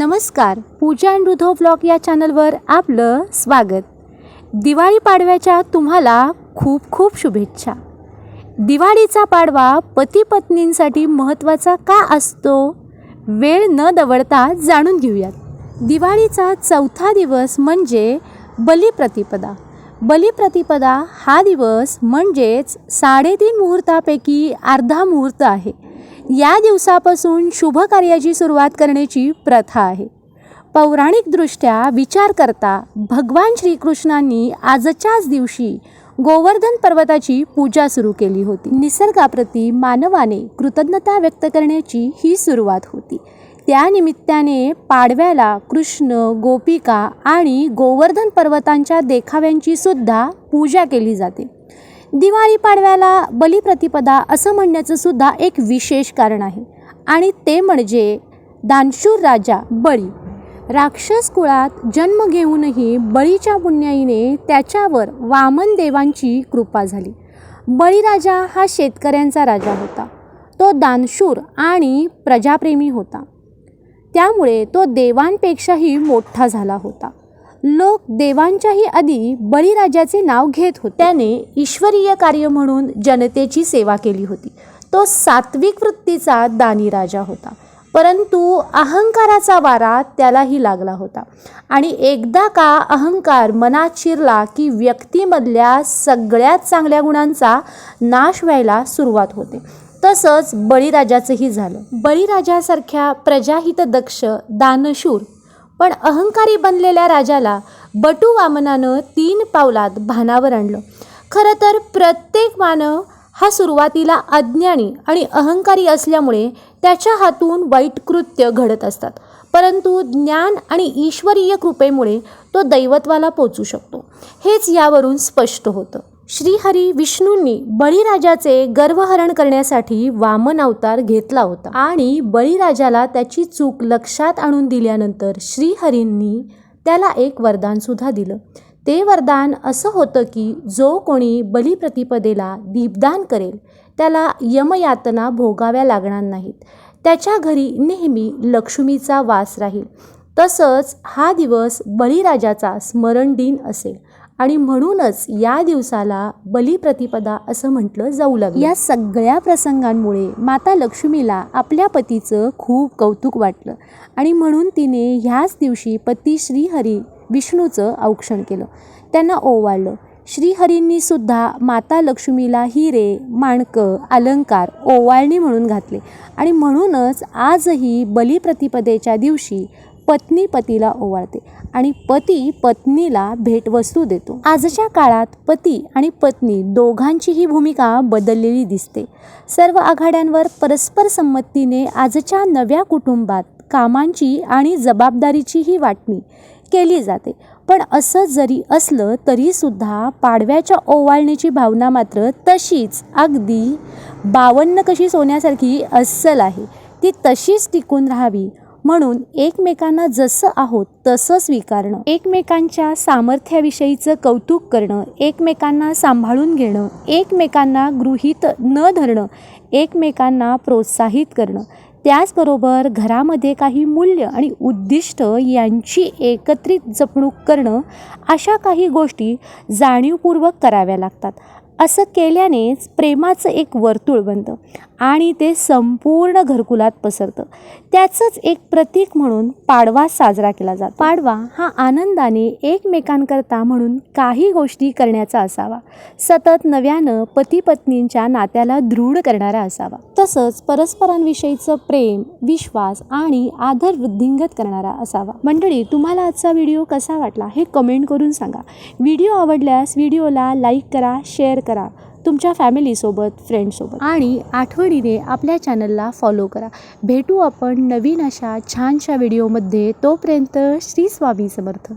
नमस्कार पूजा and रुधो blog या चॅनलवर आपलं स्वागत. दिवाळी पाडव्याच्या तुम्हाला खूप खूप शुभेच्छा. दिवाळीचा पाडवा पती पत्नींसाठी महत्त्वाचा का असतो? वेळ न दवडता जाणून घेऊयात. दिवाळीचा चौथा दिवस म्हणजे बलिप्रतिपदा. बलिप्रतिपदा हा दिवस म्हणजेच साडेतीन मुहूर्तापैकी अर्धा मुहूर्त आहे. या दिवसापासून शुभ कार्याची सुरुवात करण्याची प्रथा आहे. पौराणिकदृष्ट्या विचार करता भगवान श्रीकृष्णांनी आजच्याच दिवशी गोवर्धन पर्वताची पूजा सुरू केली होती. निसर्गाप्रती मानवाने कृतज्ञता व्यक्त करण्याची ही सुरुवात होती. त्या निमित्ताने पाडव्याला कृष्ण गोपिका आणि गोवर्धन पर्वतांच्या देखाव्यांची सुद्धा पूजा केली जाते. दिवाळी पाडव्याला बलिप्रतिपदा असं म्हणण्याचं सुद्धा एक विशेष कारण आहे. आणि ते म्हणजे दानशूर राजा बळी. राक्षस कुळात जन्म घेऊनही बळीच्या पुण्याईने त्याच्यावर वामन देवांची कृपा झाली. बळीराजा हा शेतकऱ्यांचा राजा होता. तो दानशूर आणि प्रजाप्रेमी होता. त्यामुळे तो देवांपेक्षाही मोठा झाला होता. लोक देवांच्याही आधी बळीराजाचे नाव घेत होते. त्याने ईश्वरीय कार्य म्हणून जनतेची सेवा केली होती. तो सात्विक वृत्तीचा दानी राजा होता. परंतु अहंकाराचा वारा त्यालाही लागला होता. आणि एकदा का अहंकार मनात शिरला की व्यक्तीमधल्या सगळ्यात चांगल्या गुणांचा नाश व्हायला सुरुवात होते. तसंच बळीराजाचंही झालं. बळीराजासारख्या प्रजाहित दक्ष दानशूर पण अहंकारी बनलेल्या राजाला बटू वामनानं तीन पावलात भानावर आणलं. खरं तर प्रत्येक मानव हा सुरुवातीला अज्ञानी आणि अहंकारी असल्यामुळे त्याच्या हातून वाईट कृत्य घडत असतात. परंतु ज्ञान आणि ईश्वरीय कृपेमुळे तो दैवत्वाला पोचू शकतो. हेच यावरून स्पष्ट होतं. श्रीहरी विष्णूंनी बळीराजाचे गर्वहरण करण्यासाठी वामन अवतार घेतला होता. आणि बळीराजाला त्याची चूक लक्षात आणून दिल्यानंतर श्रीहरींनी त्याला एक वरदानसुद्धा दिलं. ते वरदान असं होतं की जो कोणी बलिप्रतिपदेला दीपदान करेल त्याला यमयातना भोगाव्या लागणार नाहीत. त्याच्या घरी नेहमी लक्ष्मीचा वास राहील. तसंच हा दिवस बळीराजाचा स्मरण दिन असेल. आणि म्हणूनच या दिवसाला बलिप्रतिपदा असं म्हटलं जाऊ लागलं. या सगळ्या प्रसंगांमुळे माता लक्ष्मीला आपल्या पतीचं खूप कौतुक वाटलं आणि म्हणून तिने ह्याच दिवशी पती श्रीहरी विष्णूचं औक्षण केलं. त्यांना ओवाळलं. श्रीहरींनी सुद्धा माता लक्ष्मीला हिरे माणकं अलंकार ओवाळणी म्हणून घातले आणि म्हणूनच आजही बलिप्रतिपदेच्या दिवशी पत्नी पतीला ओवाळते आणि पती पत्नीला भेटवस्तू देतो. आजच्या काळात पती आणि पत्नी दोघांचीही भूमिका बदललेली दिसते. सर्व आघाड्यांवर परस्पर संमतीने आजच्या नव्या कुटुंबात कामांची आणि जबाबदारीचीही वाटणी केली जाते. पण असं जरी असलं तरीसुद्धा पाडव्याच्या ओवाळणीची भावना मात्र तशीच अगदी बावन्न कशी सोन्यासारखी अस्सल आहे. ती तशीच टिकून राहावी म्हणून एकमेकांना जसं आहोत तसं स्वीकारणं. एकमेकांच्या सामर्थ्याविषयीचं कौतुक करणं एकमेकांना सांभाळून घेणं एकमेकांना गृहीत न धरणं एकमेकांना प्रोत्साहित करणं. त्याचबरोबर घरामध्ये काही मूल्य आणि उद्दिष्ट यांची एकत्रित जपणूक करणं अशा काही गोष्टी जाणीवपूर्वक कराव्या लागतात. असं केल्यानेच प्रेमाचं एक वर्तुळ बनतं. आणि ते संपूर्ण घरकुलात पसरतं. त्याचंच एक प्रतीक म्हणून पाडवा साजरा केला जातो. पाडवा हा आनंदाने एकमेकांकरता म्हणून काही गोष्टी करण्याचा असावा. सतत नव्यानं पती पत्नींच्या नात्याला दृढ करणारा असावा. तसंच परस्परांविषयीचं प्रेम विश्वास आणि आदर वृद्धिंगत करणारा असावा. मंडळी तुम्हाला आजचा व्हिडिओ कसा वाटला हे कमेंट करून सांगा. व्हिडिओ आवडल्यास व्हिडिओला लाईक करा शेअर करा. तुमच्या फॅमिलीसोबत फ्रेंडसोबत आणि आठवणीने आपल्या चॅनलला फॉलो करा. भेटू आपण नवीन अशा छानशा व्हिडिओमध्ये तोपर्यंत श्री स्वामी समर्थ.